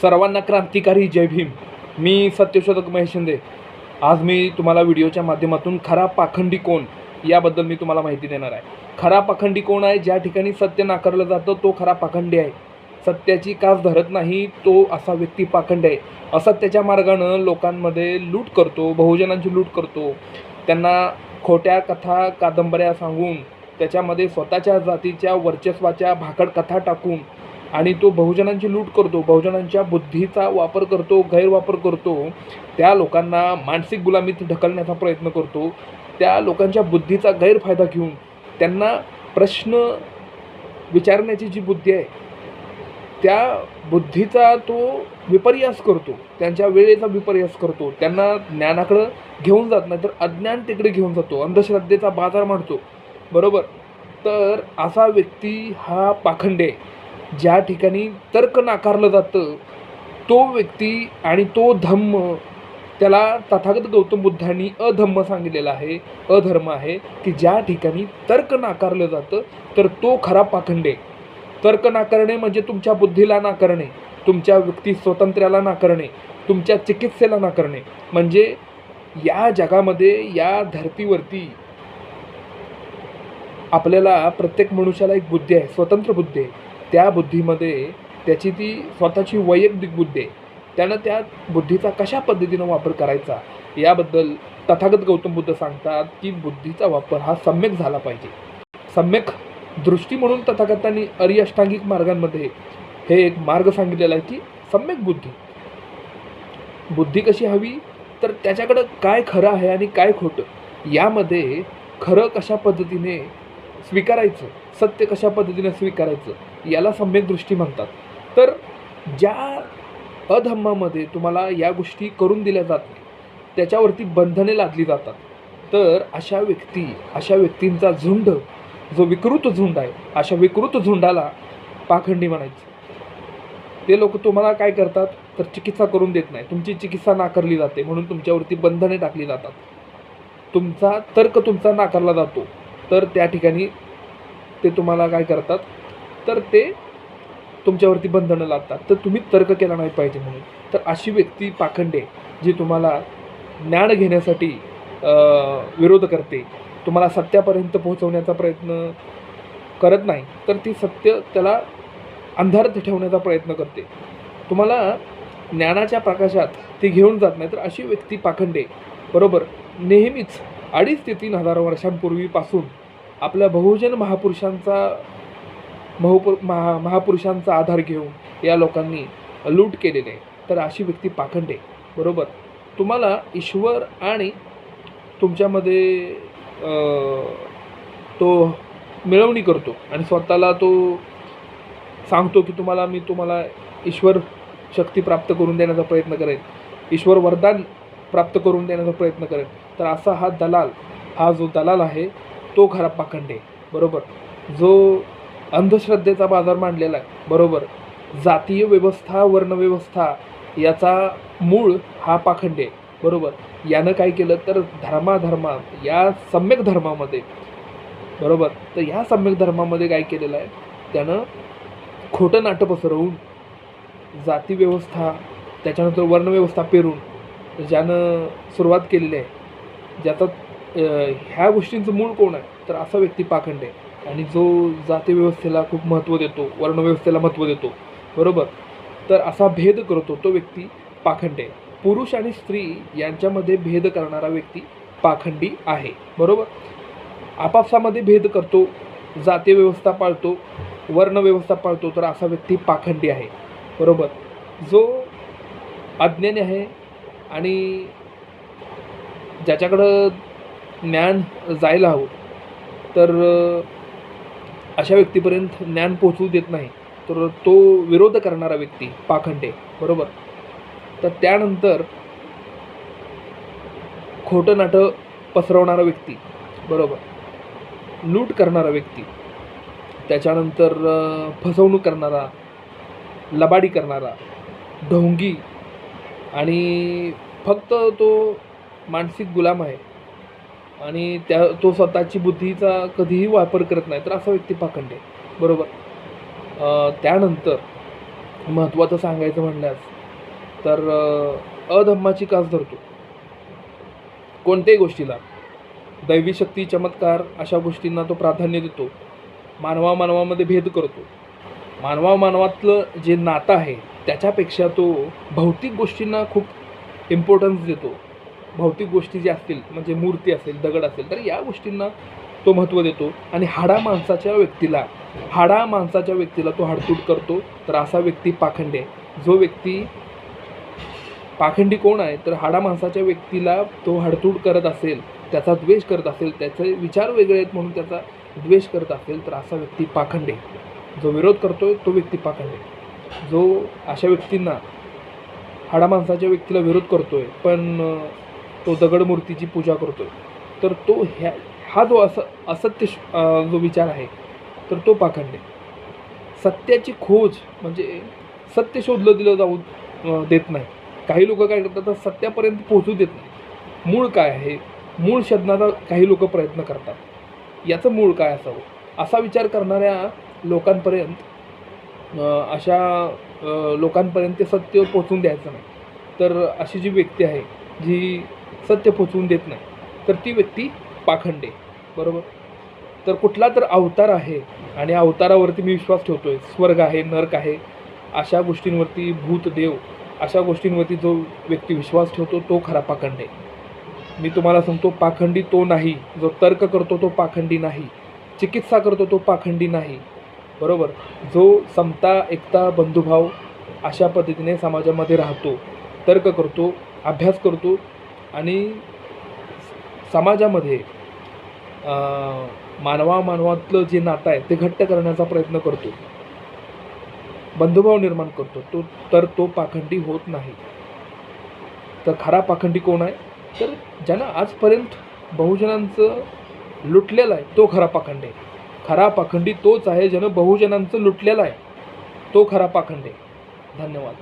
सर्वांना क्रांतिकारी जय भीम. मी सत्यशोधक महेश शिंदे. आज मी तुम्हाला व्हिडिओच्या माध्यमातून खरा पाखंडी कोण याबद्दल मी तुम्हाला माहिती देणार आहे. खरा पाखंडी कोण आहे? ज्या ठिकाणी सत्य नाकारलं जातं तो खरा पाखंडी आहे. सत्याची कास धरत नाही तो असा व्यक्ती पाखंड आहे. असत्याच्या मार्गानं लोकांमध्ये लूट करतो बहुजनांची लूट करतो. त्यांना खोट्या कथा कादंबऱ्या सांगून त्याच्यामध्ये स्वतःच्या जातीच्या वर्चस्वाच्या भाकड कथा टाकून आणि तो बहुजनांची लूट करतो बहुजनांच्या बुद्धीचा वापर करतो गैरवापर करतो त्या लोकांना मानसिक गुलामीत ढकलण्याचा प्रयत्न करतो. त्या लोकांच्या बुद्धीचा गैरफायदा घेऊन त्यांना प्रश्न विचारण्याची जी बुद्धी आहे त्या बुद्धीचा तो विपर्यास करतो त्यांच्या वेळेचा विपर्यास करतो. त्यांना ज्ञानाकडं घेऊन जात नाही तर अज्ञान तिकडे घेऊन जातो अंधश्रद्धेचा बाजार मांडतो. बरोबर? तर असा व्यक्ती हा पाखंडे. ज्या ठिकाणी तर्क नाकारलं जातं तो व्यक्ती आणि तो धम्म त्याला तथागत गौतम बुद्धांनी अधम्म सांगितलेला आहे अधर्म आहे की ज्या ठिकाणी तर्क नाकारलं जातं तर तो खरा पाखंडे. तर्क नाकारणे म्हणजे तुमच्या बुद्धीला नाकारणे तुमच्या व्यक्ती स्वातंत्र्याला नाकारणे तुमच्या चिकित्सेला नाकारणे. म्हणजे या जगामध्ये या धर्तीवरती आपल्याला प्रत्येक मनुष्याला एक बुद्धी आहे स्वतंत्र बुद्धी आहे. त्या बुद्धीमध्ये त्याची ती स्वतःची वैयक्तिक बुद्धी आहे. त्यानं त्या बुद्धीचा कशा पद्धतीनं वापर करायचा याबद्दल तथागत गौतम बुद्ध सांगतात की बुद्धीचा वापर हा सम्यक झाला पाहिजे. सम्यक दृष्टी म्हणून तथागतांनी अरिअष्टांगिक मार्गांमध्ये हे एक मार्ग सांगितलेला आहे की सम्यक बुद्धी. बुद्धी कशी हवी तर त्याच्याकडं काय खरं आहे आणि काय खोटं यामध्ये खरं कशा पद्धतीने स्वीकारायचं सत्य कशा पद्धतीने स्वीकारायचं याला सम्यक दृष्टी म्हणतात. तर ज्या अधम्मामध्ये तुम्हाला या गोष्टी करून दिल्या जात नाही त्याच्यावरती बंधने लादली जातात. तर अशा व्यक्ती अशा व्यक्तींचा झुंड जो विकृत झुंड आहे अशा विकृत झुंडाला पाखंडी म्हणायचं. ते लोक तुम्हाला काय करतात? तर चिकित्सा करून देत नाही. तुमची चिकित्सा नाकारली जाते म्हणून तुमच्यावरती बंधने टाकली जातात. तुमचा तर्क तुमचा नाकारला जातो. तर त्या ठिकाणी ते तुम्हाला काय करतात? तर ते तुमच्यावरती बंधनं लागतात तर तुम्ही तर्क केला नाही पाहिजे म्हणून. तर अशी व्यक्ती पाखंडे जी तुम्हाला ज्ञान घेण्यासाठी विरोध करते तुम्हाला सत्यापर्यंत पोहोचवण्याचा प्रयत्न करत नाही तर ती सत्य त्याला अंधारात ठेवण्याचा प्रयत्न करते. तुम्हाला ज्ञानाच्या प्रकाशात ती घेऊन जात नाही तर अशी व्यक्ती पाखंडे बरोबर नेहमीच अडीच ते तीन हजार वर्षांपूर्वीपासून आपल्या बहुजन महापुरुषांचा बहुपुर महा महापुरुषांचा आधार घेऊन या लोकांनी लूट केलेले तर अशी व्यक्ती पाखंडे बरोबर? तुम्हाला ईश्वर आणि तुमच्यामध्ये तो मिळवणी करतो आणि स्वतःला तो सांगतो की तुम्हाला मी तुम्हाला ईश्वर शक्ती प्राप्त करून देण्याचा प्रयत्न करेन. ईश्वर वरदान प्राप्त करून देण्याचा प्रयत्न करेन. तर असा हा दलाल हा जो दलाल आहे तो खरा पाखंडे बरोबर? जो अंधश्रद्धेचा बाजार मांडलेला आहे. बरोबर. जातीय व्यवस्था वर्णव्यवस्था याचा मूळ हा पाखंडे. आहे. बरोबर. यानं काय केलं तर धर्माधर्मा या सम्यक धर्मामध्ये. बरोबर. तर ह्या सम्यक धर्मामध्ये काय केलेलं आहे? त्यानं खोटं नाटं पसरवून जातीव्यवस्था त्याच्यानंतर वर्णव्यवस्था पेरून ज्यानं सुरुवात केलेली आहे ज्याचा ह्या गोष्टींचं मूळ कोण आहे? तर असा व्यक्ती पाखंड. आहे आणि जो जातीव्यवस्थेला खूप महत्त्व देतो वर्णव्यवस्थेला महत्त्व देतो बरोबर? तर असा भेद करतो तो व्यक्ती पाखंडी. आहे पुरुष आणि स्त्री यांच्यामध्ये भेद करणारा व्यक्ती पाखंडी आहे बरोबर? आपापसामध्ये भेद करतो जाती व्यवस्था पाळतो वर्णव्यवस्था पाळतो तर असा व्यक्ती पाखंडी आहे बरोबर? जो अज्ञानी आहे आणि ज्याच्याकडं ज्ञान जायला हवं तर अशा व्यक्तीपर्यंत ज्ञान पोहोचू देत नाही तर तो विरोध करणारा व्यक्ती पाखंडे बरोबर? तर त्यानंतर खोटं नाटं पसरवणारा व्यक्ती बरोबर? लूट करणारा व्यक्ती त्याच्यानंतर फसवणूक करणारा लबाडी करणारा ढोंगी आणि फक्त तो मानसिक गुलाम आहे. आणि त्या तो स्वतःची बुद्धीचा कधीही वापर करत नाही तर असा व्यक्ती पाखंडे. बरोबर? त्यानंतर महत्त्वाचं सांगायचं म्हणल्यास तर अधम्माची कास धरतो. कोणत्याही गोष्टीला. दैवी शक्ती चमत्कार अशा गोष्टींना तो प्राधान्य देतो. मानवा मानवामध्ये भेद करतो. मानवा मानवातलं जे नातं आहे त्याच्यापेक्षा तो भौतिक गोष्टींना खूप इम्पॉर्टन्स देतो. भौतिक गोष्टी ज्या असतील म्हणजे मूर्ती असेल दगड असेल तर या गोष्टींना तो महत्त्व देतो. आणि हाडा माणसाच्या व्यक्तीला हाडा माणसाच्या व्यक्तीला तो हाडतूट करतो. तर असा व्यक्ती पाखंडी. आहे जो व्यक्ती पाखंडी कोण आहे तर हाडा माणसाच्या व्यक्तीला तो हाडतूट करत असेल त्याचा द्वेष करत असेल त्याचे विचार वेगळे आहेत म्हणून त्याचा द्वेष करत असेल तर असा व्यक्ती पाखंडे. जो विरोध करतोय तो व्यक्ती पाखंडे. जो अशा व्यक्तींना हाडा माणसाच्या व्यक्तीला विरोध करतोय पण तो तो दगडमूर्तीची पूजा करतो तर तो ह्या हा जो अस असत्य श- जो विचार आहे तर तो पाखंड. आहे सत्याची खोज म्हणजे सत्य शोधलं दिलं जाऊ देत नाही. काही लोक काय करतात तर सत्यापर्यंत पोहोचू देत नाही. मूळ काय आहे? मूळ शोधण्याचा काही लोक प्रयत्न करतात. याचं मूळ काय असावं? असा विचार करणाऱ्या लोकांपर्यंत अशा लोकांपर्यंत ते सत्य पोचवून द्यायचं नाही. तर अशी जी व्यक्ती आहे जी सत्य पोचवून देत नाही. तर ती व्यक्ती पाखंडे. बरोबर? तर कुठला तर अवतार आहे आणि अवतारावरती मी विश्वास ठेवतो आहे स्वर्ग आहे नरक आहे अशा गोष्टींवरती भूतदेव अशा गोष्टींवरती जो व्यक्ती विश्वास ठेवतो तो खरा पाखंडे. मी तुम्हाला सांगतो पाखंडी तो नाही. जो तर्क करतो तो पाखंडी नाही. चिकित्सा करतो तो पाखंडी नाही. बरोबर? जो समता एकता बंधुभाव अशा पद्धतीने समाजामध्ये राहतो तर्क करतो अभ्यास करतो आणि समाजामध्ये मानवामानवातलं जे नातं आहे ते घट्ट करण्याचा प्रयत्न करतो. बंधुभाव निर्माण करतो. तो तर तो पाखंडी होत नाही. तर खरा पाखंडी कोण आहे? तर ज्यानं आजपर्यंत बहुजनांचं लुटलेलं आहे तो खरा पाखंडी आहे. खरा पाखंडी तोच आहे ज्यानं बहुजनांचं लुटलेलं आहे तो खरा पाखंडी आहे. धन्यवाद.